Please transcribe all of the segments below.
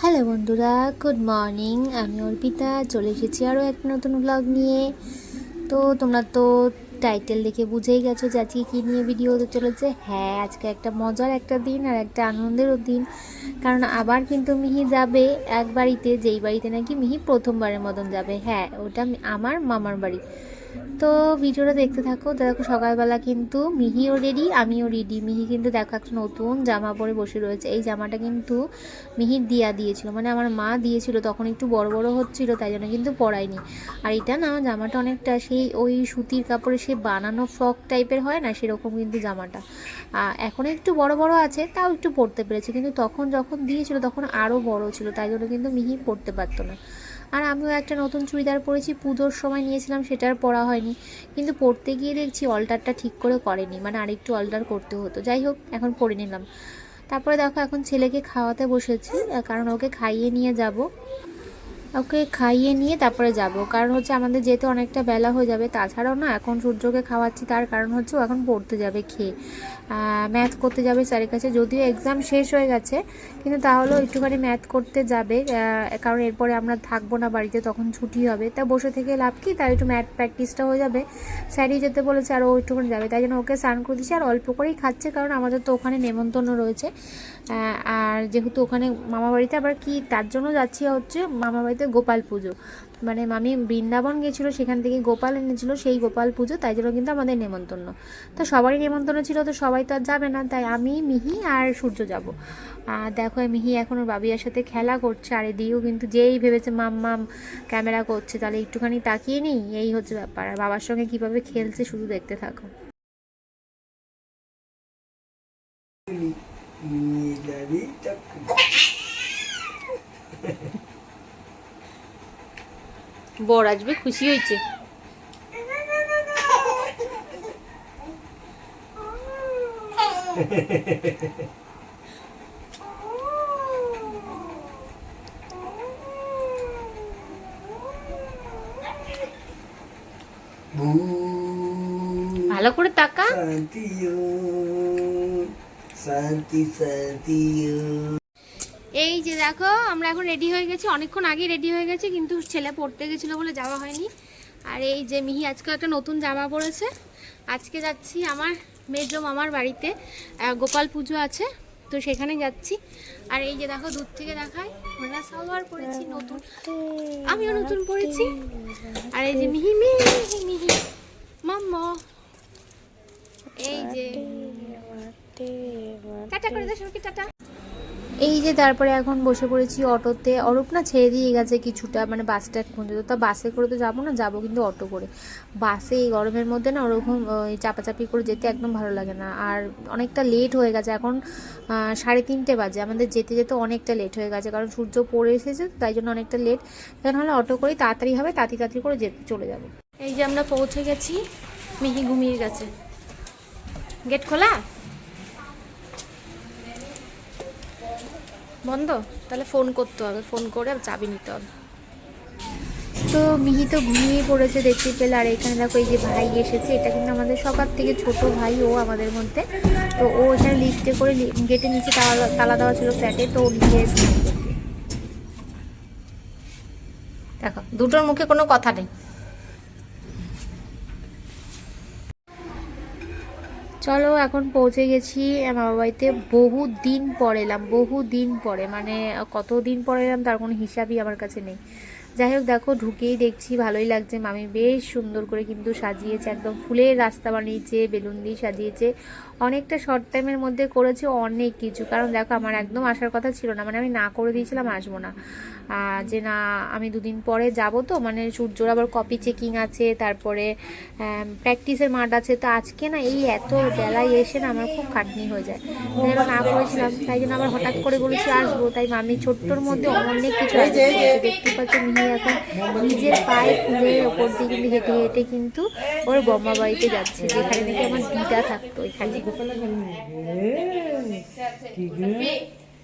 Hello বন্ধুরা good morning আমি অর্পিতা, চলে এসেছি আরও একটা নতুন ব্লগ নিয়ে। তো তোমরা তো টাইটেল দেখে বুঝেই গেছো যে আজকে কী নিয়ে ভিডিও হতে চলেছে। হ্যাঁ আজকে একটা মজার একটা দিন আর একটা আনন্দেরও দিন। কারণ আবার কিন্তু মিহি যাবে এক বাড়িতে, যেই বাড়িতে নাকি মিহি প্রথমবারের মতন যাবে। হ্যাঁ ওটা আমার মামার বাড়ি। তো ভিডিওটা দেখতে থাকো। দেখো, সকালবেলা কিন্তু মিহিও রেডি আমিও রেডি মিহি কিন্তু দেখো একটা নতুন জামা পরে বসে রয়েছে। এই জামাটা কিন্তু মিহির দিয়া দিয়েছিল। মানে আমার মা দিয়েছিল, তখন একটু বড় বড় হচ্ছিল, তাই জন্য কিন্তু পরাইনি আর এটা না, জামাটা অনেকটা সেই ওই সুতির কাপড়ে সে বানানো ফ্রক টাইপের হয় না, সেরকম কিন্তু জামাটা। এখন একটু বড় বড় আছে, তাও একটু পরতে পেরেছে। কিন্তু তখন যখন দিয়েছিল, তখন আরও বড় ছিল, তাই জন্য কিন্তু মিহি পরতে পারতো না। আর আমিও একটা নতুন চুড়িদার পরেছি, পুজোর সময় নিয়েছিলাম, সেটার পরা হয়নি। কিন্তু পরতে গিয়ে দেখছি অল্টারটা ঠিক করে করেনি মানে আরেকটু অল্টার করতে হতো। যাই হোক, এখন পরে নিলাম। তারপরে দেখো, এখন ছেলেকে খাওয়াতে বসেছি কারণ ওকে খাইয়ে নিয়ে যাব। ওকে খাইয়ে নিয়ে তারপরে যাব। কারণ হচ্ছে আমাদের যেতে অনেকটা বেলা হয়ে যাবে, তাছাড়াও না, এখন সূর্যকে খাওয়াচ্ছি, তার কারণ হচ্ছে ও এখন পড়তে যাবে খেয়ে। ম্যাথ করতে যাবে স্যারের কাছে। যদিও এক্সাম শেষ হয়ে গেছে, কিন্তু তাহলেও একটুখানি ম্যাথ করতে যাবে। কারণ এরপরে আমরা থাকব না বাড়িতে, তখন ছুটি হবে। তা বসে থেকে লাভ কি? তাই একটু ম্যাথ প্র্যাকটিসটা হয়ে যাবে। স্যারই যেতে বলেছে আর ও একটুখানি যাবে। তাই জন্য ওকে স্নান করে দিচ্ছি আর অল্প করেই খাচ্ছে, কারণ আমাদের তো ওখানে নেমন্তন্ন রয়েছে। আর যেহেতু ওখানে মামা বাড়িতে আবার কি? তার জন্য যাচ্ছি হচ্ছে মামা বাড়িতে গোপাল পুজো। মানে মামি বৃন্দাবন গেছিল, সেখান থেকে গোপাল এনেছিল, সেই গোপাল পুজো, তাই জন্য কিন্তু আমাদের নেমন্তন্ন। তো সবারই নেমন্তন্ন ছিল, তো সবাই তো আর যাবে না, তাই আমি, মিহি আর সূর্য যাব। আর দেখো মিহি এখন ওর বাবিয়ার সাথে খেলা করছে, আর এদিকেও কিন্তু যেই ভেবেছে, মাম মাম, ক্যামেরা করছে, তাহলে একটুখানি তাকিয়ে নিই? এই হচ্ছে ব্যাপার। আর বাবার সঙ্গে কীভাবে খেলছে, শুধু দেখতে থাকো। বর আসবে খুশি হয়েছে। ভালো করে তাকা। শান্তি শান্তি এই যে দেখো আমরা এখন রেডি হয়ে গেছি। অনেকক্ষণ আগে রেডি হয়ে গেছি কিন্তু ছেলে পড়তে গেছিল বলে যাওয়া হয়নি। আর এই যে মিহি আজকে একটা নতুন জামা পরেছে। আজকে যাচ্ছি আমার মেজ মামার বাড়িতে। গোপাল পুজো আছে তো সেখানে যাচ্ছি। আর এই যে দেখো দূর থেকে দেখায় আমরা সালোয়ার পরেছি নতুন। আমিও নতুন পরেছি। আর এই যে মিহি মিহি মিহি মাম্মা। এই যে। টাটা করে দে সবাইকে টাটা। এই যে তারপরে এখন বসে পড়েছি অটোতে অরূপ না ছেড়ে দিয়ে গেছে কিছুটা মানে বাস স্ট্যান্ড পর্যন্ত। তা বাসে করে তো যাব না, যাব কিন্তু অটো করে। বাসে এই গরমের মধ্যে না ওরকম চাপাচাপি করে যেতে একদম ভালো লাগে না। আর অনেকটা লেট হয়ে গেছে এখন সাড়ে তিনটে বাজে। আমাদের যেতে যেতে অনেকটা লেট হয়ে গেছে, কারণ সূর্য পড়ে এসেছে তাই জন্য অনেকটা লেট এখন হলে অটো করেই তাড়াতাড়ি হবে, তাড়াতাড়ি তাড়াতাড়ি করে যেতে, চলে যাব। এই যে আমরা পৌঁছে গেছি, মিহি ঘুমিয়ে গেছে। গেট খোলা? বন্ধ? তাহলে ফোন করতে হবে ফোন করে চাবি নিতে হবে। তো মিহি তো ঘুমিয়ে পড়েছে, দেখতে পেলে। আর এখানে দেখো, এই যে ভাই এসেছে, এটা কিন্তু আমাদের সবার থেকে ছোট ভাই, ও আমাদের মধ্যে। তো ও এখানে লিফটে করে গেটে নিচে তালা তালা দেওয়া ছিল ফ্ল্যাটে তো ও স্নান দেখো, দুটোর মুখে কোনো কথা নেই। চলো, এখন পৌঁছে গেছি মামা বাড়িতে। বহু দিন পরে এলাম, বহু দিন পরে। মানে কত দিন পরে এলাম, তার কোনো হিসাবই আমার কাছে নেই। যাই হোক, দেখো, ঢুকেই দেখছি, ভালোই লাগছে। মামি বেশ সুন্দর করে কিন্তু সাজিয়েছে, একদম ফুলের রাস্তা বানিয়েছে, বেলুন দিয়ে সাজিয়েছে। অনেকটা শর্ট টাইমের মধ্যে করেছে অনেক কিছু। কারণ দেখো, আমার একদম আসার কথা ছিল না। মানে আমি না করে দিয়েছিলাম, আসব না। যে না, আমি দুদিন পরে যাব তো মানে সূর্যর আবার কপি চেকিং আছে, তারপরে প্র্যাকটিসের মাঠ আছে, তো আজকে না এই এত বেলায় এসে না আমার খুব খাটনি হয়ে যায়। তাই না করেছিলাম, তাই জন্য আবার হঠাৎ করে বলেছি আসব, তাই মামি ছোট্টর মধ্যে অনেক কিছু দেখতে পাচ্ছি মিহি এখন নিজের পায়ে ফুলের ওপর দিয়ে কিন্তু হেঁটে হেঁটে কিন্তু ওর বম্মা বাড়িতে যাচ্ছে, যেখানে নাকি আমার দিদা থাকতো, এখানে।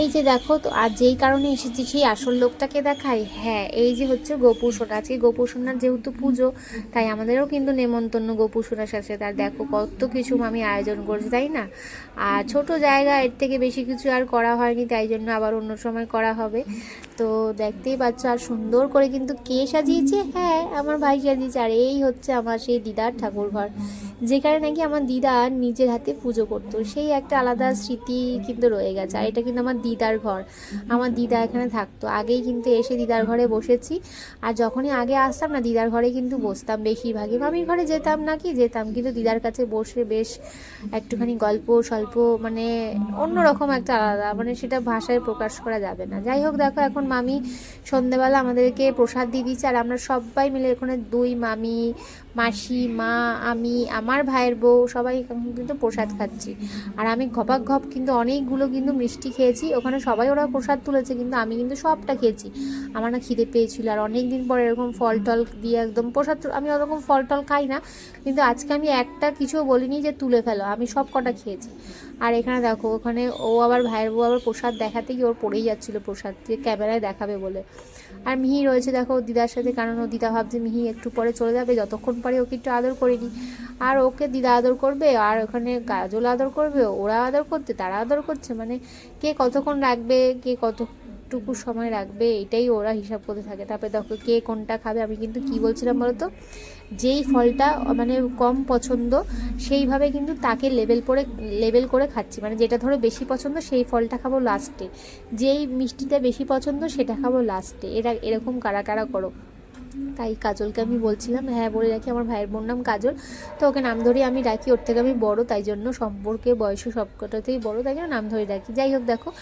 এই যে দেখো, তো আর যেই কারণে এসেছি সেই আসল লোকটাকে দেখাই? হ্যাঁ এই যে হচ্ছে গোপু সোনা। আজকে গোপু সোনার যেহেতু পুজো, তাই আমাদেরও কিন্তু নেমন্তন্ন গোপু সোনার সাথে তার দেখো, কত কিছু আমি আয়োজন করছি, তাই না? আর ছোট জায়গা, এর থেকে বেশি কিছু আর করা হয়নি, তাই জন্য আবার অন্য সময় করা হবে। তো দেখতেই পাচ্ছ আর সুন্দর করে কিন্তু কে সাজিয়েছে? হ্যাঁ আমার ভাই সাজিয়েছে আর এই হচ্ছে আমার সেই দিদার ঠাকুর ঘর যেখানে নাকি আমার দিদা নিজের হাতে পুজো করতো। সেই একটা আলাদা স্মৃতি কিন্তু রয়ে গেছে আর এটা কিন্তু আমার দিদার ঘর। আমার দিদা এখানে থাকতো। আগেই কিন্তু এসে দিদার ঘরে বসেছি আর যখনই আগে আসতাম না, দিদার ঘরে কিন্তু বসতাম বেশিরভাগই। মামির ঘরে যেতাম নাকি যেতাম কিন্তু দিদার কাছে বসে বেশ একটুখানি গল্প স্বল্প মানে অন্যরকম একটা আলাদা মানে সেটা ভাষায় প্রকাশ করা যাবে না। যাই হোক, দেখো এখন মামি সন্ধেবেলা আমাদেরকে প্রসাদ দিয়ে দিচ্ছে আর আমরা সবাই মিলে ওখানে দুই মামি, মাসি, মা, আমি, আমার ভাইয়ের বউ সবাই এখন কিন্তু প্রসাদ খাচ্ছি। আর আমি ঘপাক ঘপ কিন্তু অনেকগুলো কিন্তু মিষ্টি খেয়েছি, ওখানে সবাই ওরা প্রসাদ তুলেছে কিন্তু আমি কিন্তু সবটা খেয়েছি। আমার না খিদে পেয়েছিল আর অনেক দিন পরে এরকম ফল টল দিয়ে একদম প্রসাদ আমি ওরকম ফল টল খাই না, কিন্তু আজকে আমি একটা কিছু বলিনি যে তুলে ফেলো, আমি সব কটা খেয়েছি। আর এখানে দেখো, ওখানে ও আবার ভাইয়ের বউ আবার প্রসাদ দেখাতে গিয়ে ওর পড়েই যাচ্ছিল প্রসাদ, যে ক্যামেরায় দেখাবে বলে। আর মিহি রয়েছে, দেখো দিদার সাথে, কারণ ও দিদা ভাবছে মিহি একটু পরে চলে যাবে, যতক্ষণ পারে ওকে একটু আদর করিনি আর ওকে দিদা আদর করবে, আর ওখানে কাজল আদর করবে, ওরা আদর করতে, তারা আদর করছে মানে কে কতক্ষণ রাখবে, কে কতটুকু সময় রাখবে, এটাই ওরা হিসাব করতে থাকে। তারপরে দেখো কে কোনটা খাবে, আমি কিন্তু কি বলছিলাম বলতো? যেই ফলটা মানে কম পছন্দ, সেইভাবে কিন্তু তাকে লেবেল করে লেবেল করে খাচ্ছি। মানে যেটা ধরো বেশি পছন্দ, সেই ফলটা খাব লাস্টে যেই মিষ্টিটা বেশি পছন্দ, সেটা খাব লাস্টে এরা এরকম কারা কারা করো। তাই কাজলকে আমি বলছিলাম হ্যাঁ বলে রাখি, আমার ভাইয়ের বোন নাম কাজল। তো ওকে নাম ধরে আমি ডাকি ওর থেকে আমি বড়, তাই জন্য সম্পর্কে বয়সে সবকটাতেই বড়, তাই জন্য নাম ধরে ডাকি যাই হোক, দেখো।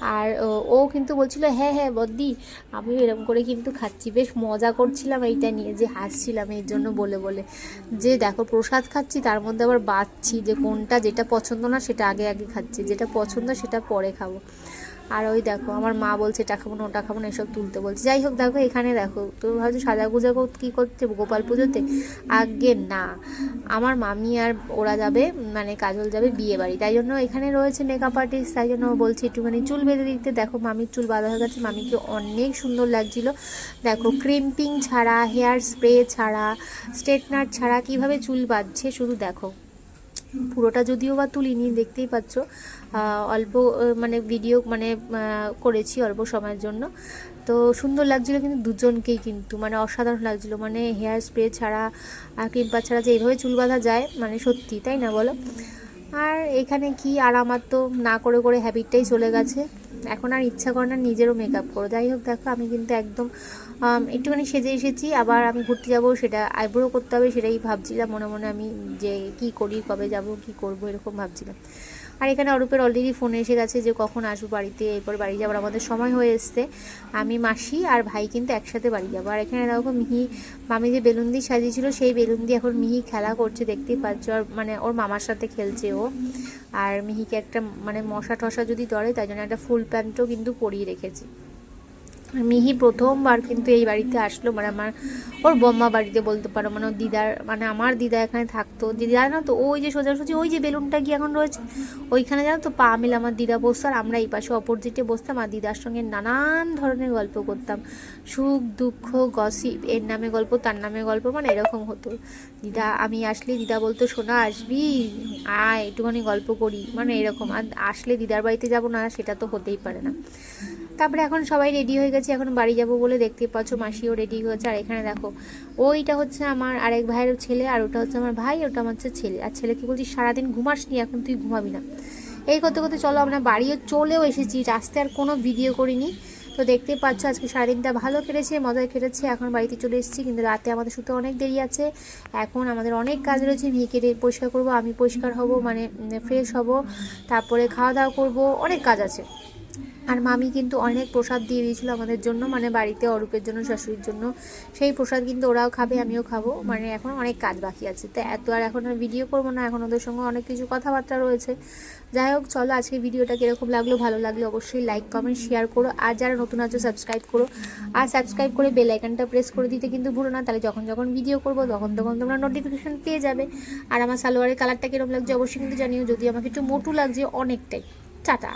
আর ও- কিন্তু বলছিল হ্যাঁ হ্যাঁ বদ্দি, আমি এরকম করে কিন্তু খাচ্ছি, বেশ মজা করছিলাম এইটা নিয়ে, যে হাসছিলাম এর জন্য বলে বলে। যে দেখো, প্রসাদ খাচ্ছি, তার মধ্যে আবার বাচ্ছি, যে কোনটা যেটা পছন্দ না, সেটা আগে আগে খাচ্ছি, যেটা পছন্দ সেটা পরে খাব। আর ওই দেখো, আমার মা বলছে, এটা খাব ওটা খাব না, এসব তুলতে বলছে। যাই হোক, দেখো, এখানে দেখো তো ভাবছ সাজা গুজা কী করছে গোপাল পুজোতে? আগে না। আমার মামি আর ওরা যাবে মানে কাজল যাবে বিয়ে বাড়ি। তাই জন্য এখানে রয়েছে মেকআপ আর্টিস্ট তাই জন্য বলছে একটুখানি চুল বেঁধে দিতে। দেখো, মামির চুল বাঁধা হয়ে গেছে, মামিকে অনেক সুন্দর লাগছিল। দেখো ক্রিম্পিং ছাড়া হেয়ার স্প্রে ছাড়া স্ট্রেটনার ছাড়া কীভাবে চুল বাঁধছে শুধু দেখো। পুরোটা যদিও বা তুলিনি, দেখতেই পাচ্ছ। অল্প মানে ভিডিও মানে করেছি অল্প সময়ের জন্য। তো সুন্দর লাগছিল কিন্তু দুজনকেই কিন্তু মানে অসাধারণ লাগছিল। মানে হেয়ার স্প্রে ছাড়া ক্রিম্পার ছাড়া যে এইভাবে চুল বাঁধা যায় মানে সত্যি, তাই না বলো? আর এখানে কি আর আমার তো না করে করে হ্যাবিটটাই চলে গেছে। এখন আর ইচ্ছা করে না নিজেরও মেকআপ করো। যাই হোক, দেখো, আমি কিন্তু একদম একটুখানি সেজে এসেছি। আবার আমি ঘুরতে যাব, সেটা আইব্রো করতে হবে, সেটাই ভাবছিলাম। মনে মনে আমি যে কি করি, কবে যাব, কি করব, এরকম ভাবছিলাম। আর এখানে অরূপের অলরেডি ফোন এসে গেছে যে কখন আসব বাড়িতে, এরপর বাড়ি যাবার আমাদের সময় হয়ে এসছে। আমি, মাসি আর ভাই কিন্তু একসাথে বাড়ি যাব। আর এখানে দেখো মিহি, মামি যে বেলুন দিয়ে সাজিয়েছিল, সেই বেলুন দিয়ে এখন মিহি খেলা করছে, দেখতেই পাচ্ছ। আর মানে ওর মামার সাথে খেলছে ও। আর মিহিকে একটা মানে মশা টশা যদি ধরে, তাই জন্য একটা ফুল প্যান্টও কিন্তু পরিয়ে রেখেছি। মিহি প্রথমবার কিন্তু এই বাড়িতে আসলো মানে আমার, ওর বম্মা বাড়িতে বলতে পারো মানে দিদার মানে আমার দিদা এখানে থাকতো। দিদা, জানো তো, ওই যে সোজাসুজি ওই যে বেলুনটা গিয়ে এখন রয়েছে? ওইখানে জানো তো, পা মিলে আমার দিদা বসতো, আর আমরা এই পাশে অপোজিটে বসতাম, আর দিদার সঙ্গে নানান ধরনের গল্প করতাম। সুখ, দুঃখ, গসিপ, এর নামে গল্প, তার নামে গল্প মানে এরকম হতো। দিদা, আমি আসলে দিদা বলতো, সোনা, আসবি? আয়, একটুখানি গল্প করি। মানে এরকম, আর আসলে দিদার বাড়িতে যাব না, সেটা তো হতেই পারে না। তারপরে এখন সবাই রেডি হয়ে গেছে, এখন বাড়ি যাব বলে দেখতে পাচ্ছ, মাসিও রেডি হয়েছে। আর এখানে দেখো, ওইটা হচ্ছে আমার আরেক ভাইয়ের ছেলে, আর ওটা হচ্ছে আমার ভাই, ওটা আমার হচ্ছে ছেলে। আর ছেলেকে বলছি, সারাদিন ঘুমাস নি, এখন তুই ঘুমাবি না। এই করতে করতে চলো, আমরা বাড়িও চলেও এসেছি। রাস্তায় আর কোনো ভিডিও করিনি। তো দেখতেই পাচ্ছ, আজকে সারাদিনটা ভালো কেটেছে মজায় কেটেছে। এখন বাড়িতে চলে এসেছি, কিন্তু রাতে আমাদের শুতে অনেক দেরি আছে। এখন আমাদের অনেক কাজ রয়েছে, মেয়েকে পরিষ্কার করব, আমি পরিষ্কার হব মানে ফ্রেশ হব, তারপরে খাওয়া দাওয়া করব, অনেক কাজ আছে। আর মামি কিন্তু অনেক প্রসাদ দিয়ে দিয়েছিল আমাদের জন্য মানে বাড়িতে অরূপের জন্য, শাশুড়ির জন্য। সেই প্রসাদ কিন্তু ওরাও খাবে, আমিও খাব। মানে এখন অনেক কাজ বাকি আছে। তো এত আর এখন আর ভিডিও করব না, এখন ওদের সঙ্গে অনেক কিছু কথাবার্তা রয়েছে। যাই হোক, চলো আজকে ভিডিওটা কীরকম লাগল, ভালো লাগলে অবশ্যই লাইক কমেন্ট শেয়ার করো। আর যারা নতুন আছো সাবস্ক্রাইব করো। আর সাবস্ক্রাইব করে বেল আইকনটা প্রেস করে দিতে কিন্তু ভুলো না। তাহলে যখন যখন ভিডিও করব, তখন তখন তোমরা নোটিফিকেশান পেয়ে যাবে। আর আমার সালোয়ারের কালারটা কীরকম লাগছে, অবশ্যই কিন্তু জানিও। যদি আমাকে একটু মোটু লাগছে, অনেকটাই। টাটা।